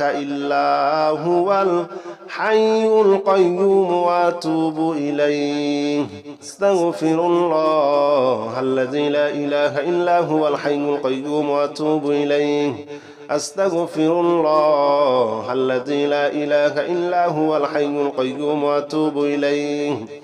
إله إلا هو الحي القيوم وأتوب إليه. أستغفر الله الذي لا إله إلا هو الحي القيوم وأتوب إليه. أستغفر الله الذي لا إله إلا هو الحي القيوم وأتوب إليه.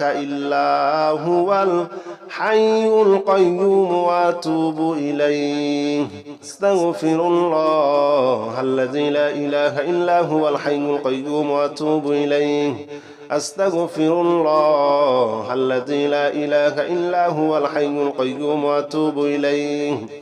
إله إلا هو الحي القيوم وأتوب إليه. أستغفر الله الذي لا إله إلا هو الحي القيوم وأتوب إليه. أستغفر الله الذي لا إله إلا هو الحي القيوم وأتوب إليه.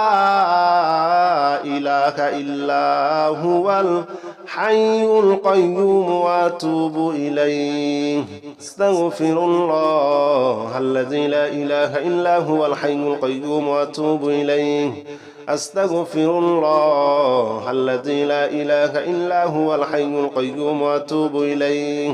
إله إلا هو الحي القيوم وأتوب إليه. أستغفر الله الذي لا إله إلا هو الحي القيوم وأتوب إليه. أستغفر الله الذي لا إله إلا هو الحي القيوم وأتوب إليه.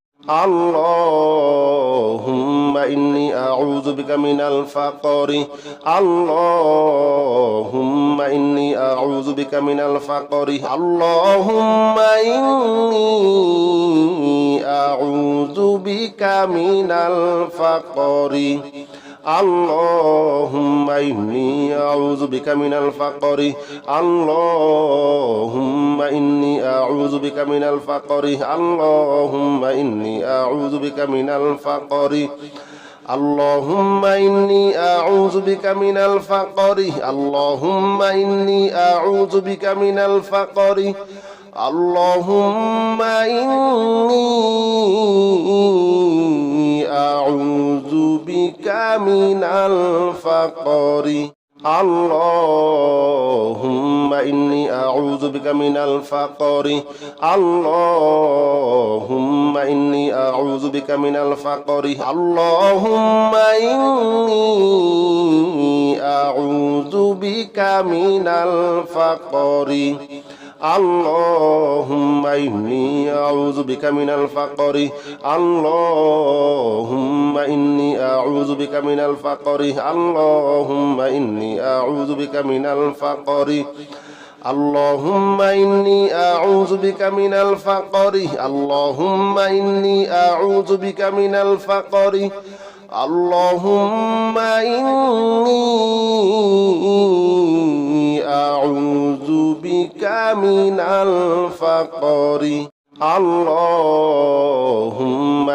اللهم إني أعوذ بك من الفقر اللهم إني أعوذ بك من الفقر اللهم إني أعوذ بك من الفقر আল্লাহুম্মা ইন্নি আউযু বিকা মিনাল ফাকরি আল্লাহুম্মা ইন্নি আউযু বিকা মিনাল ফাকরি আল্লাহুম্মা ইন্নি আউযু বিকা মিনাল ফাকরি اللهم إني أعوذ بك من الفقر اللهم إني أعوذ بك من الفقر اللهم إني أعوذ بك من الفقر اللهم إني أعوذ بك من الفقر اللهم إني أعوذ بك من الفقر اللهم إني أعوذ بك من الفقر اللهم إني أعوذ بك من الفقر اللهم إني أعوذ بك من الفقر اللهم إني أعوذ بك من الفقر اللهم إني أعوذ بك من الفقر اللهم إني أعوذ بك من الفقر اللهم إني أعوذ মিনাল ফাকরি আল্লাহুম্মা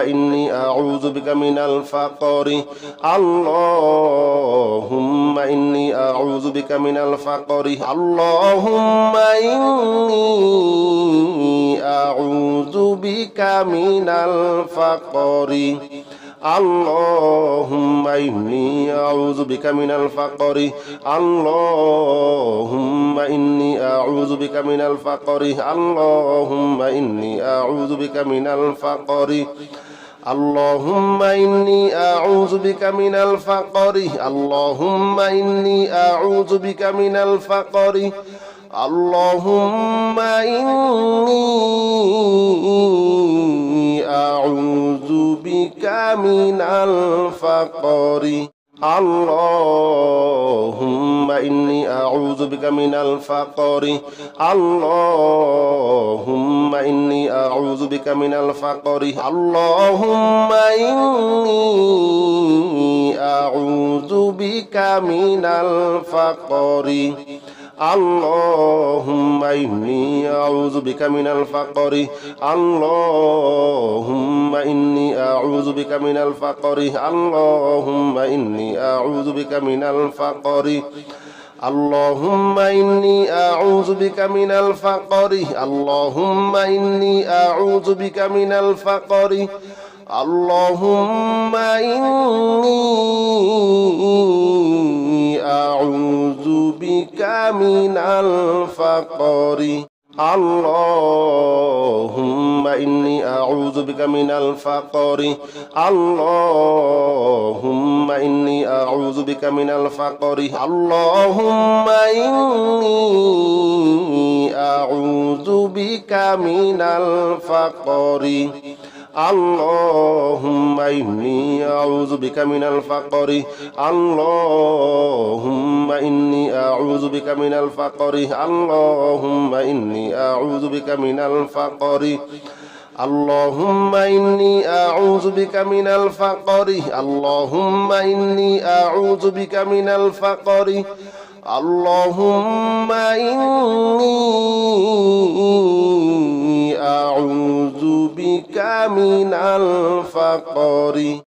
ইন্নি আউযু বিকা মিনাল ফাকরি আল্লাহুম্মা ইন্নি আউযু বিকা মিনাল ফাকরি আল্লাহুম্মা ইন্নি আউযু বিকা মিনাল ফাকরি اللهم إني أعوذ بك من الفقر اللهم إني أعوذ بك من الفقر اللهم إني أعوذ بك من الفقر اللهم إني أعوذ بك من الفقر اللهم إني أعوذ بك من الفقر اللهم إني أعوذ بك من الفقر اللهم إني أعوذ بك من الفقر اللهم إني أعوذ بك من الفقر اللهم إني أعوذ بك من الفقر আল্লাহুম্মা ইন্নি আউযু বিকা মিনাল ফাকরি আল্লাহুম্মা ইন্নি আউযু বিকা মিনাল ফাকরি আল্লাহুম্মা ইন্নি আউযু বিকা মিনাল ফাকরি اللهم إني أعوذ بك من الفقر اللهم إني أعوذ بك من الفقر اللهم إني أعوذ بك من الفقر اللهم إني أعوذ بك من الفقر اللهم إني أعوذ بك من الفقر اللهم إني أعوذ بك من الفقر اللهم إني أعوذ بك من الفقر اللهم إني أعوذ بك من الفقر اللهم إني أعوذ بك من الفقر اللهم إني أعوذ بك من الفقر اللهم إني أعوذ بك من الفقر اللهم إني أعوذ بك من الفقر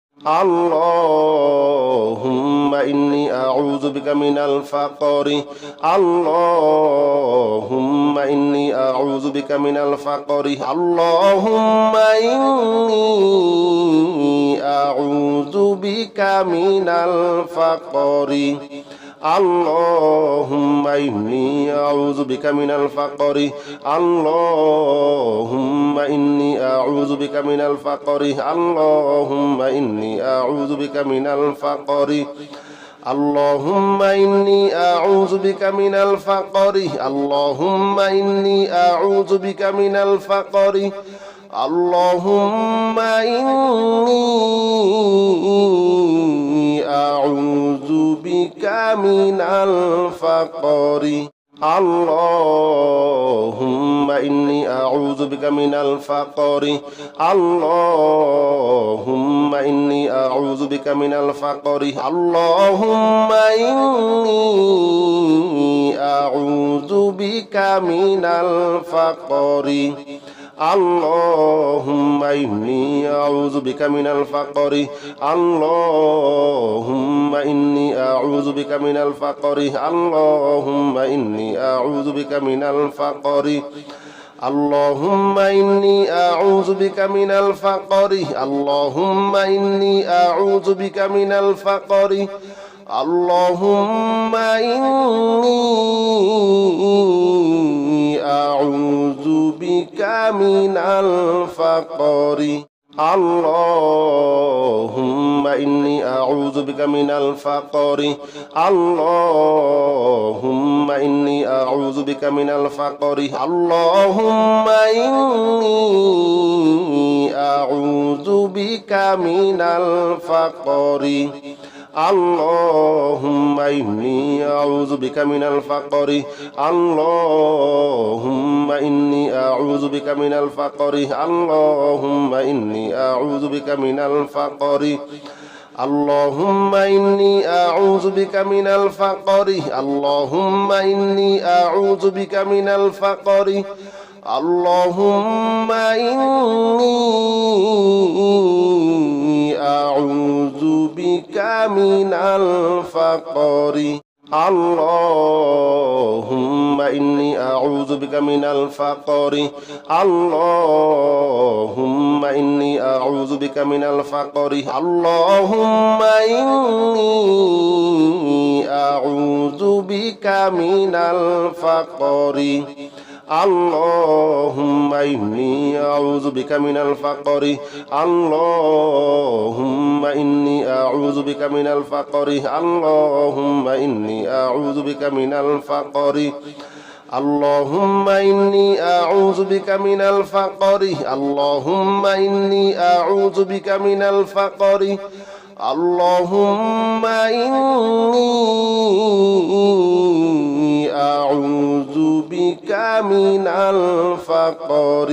اللهم إني أعوذ بك من الفقر اللهم إني أعوذ بك من الفقر اللهم إني أعوذ بك من الفقر আল্লাহুম্মা ইন্নি আউযু বিকা মিনাল ফাকরি আল্লাহুম্মা ইন্নি আউযু বিকা মিনাল ফাকরি আল্লাহুম্মা ইন্নি আউযু বিকা মিনাল ফাকরি اللهم إني أعوذ بك من الفقر اللهم إني أعوذ بك من الفقر اللهم إني أعوذ بك من الفقر اللهم إني أعوذ بك من الفقر اللهم إني أعوذ بك من الفقر اللهم إني أعوذ بك من الفقر اللهم إني أعوذ بك من الفقر اللهم إني أعوذ بك من الفقر اللهم إني أعوذ بك من الفقر اللهم إني أعوذ بك من الفقر اللهم إني أعوذ بك من الفقر اللهم إني أعوذ بك من الفقر اللهم إني أعوذ بك من الفقر اللهم إني أعوذ بك من الفقر اللهم إني أعوذ بك من الفقر اللهم إني أعوذ بك من الفقر اللهم إني أعوذ بك من الفقر اللهم إني أعوذ بك من الفقر اللهم إني أعوذ بك من الفقر اللهم إني أعوذ بك من الفقر اللهم إني أعوذ بك من الفقر اللهم إني أعوذ بك من الفقر اللهم إني أعوذ بك من الفقر اللهم إني أعوذ بك من الفقر اللهم إني أعوذ بك من الفقر اللهم إني أعوذ بك من الفقر اللهم إني أعوذ بك من الفقر اللهم إني أعوذ بك من الفقر اللهم إني أعوذ بك من الفقر اللهم إني أعوذ بك من الفقر.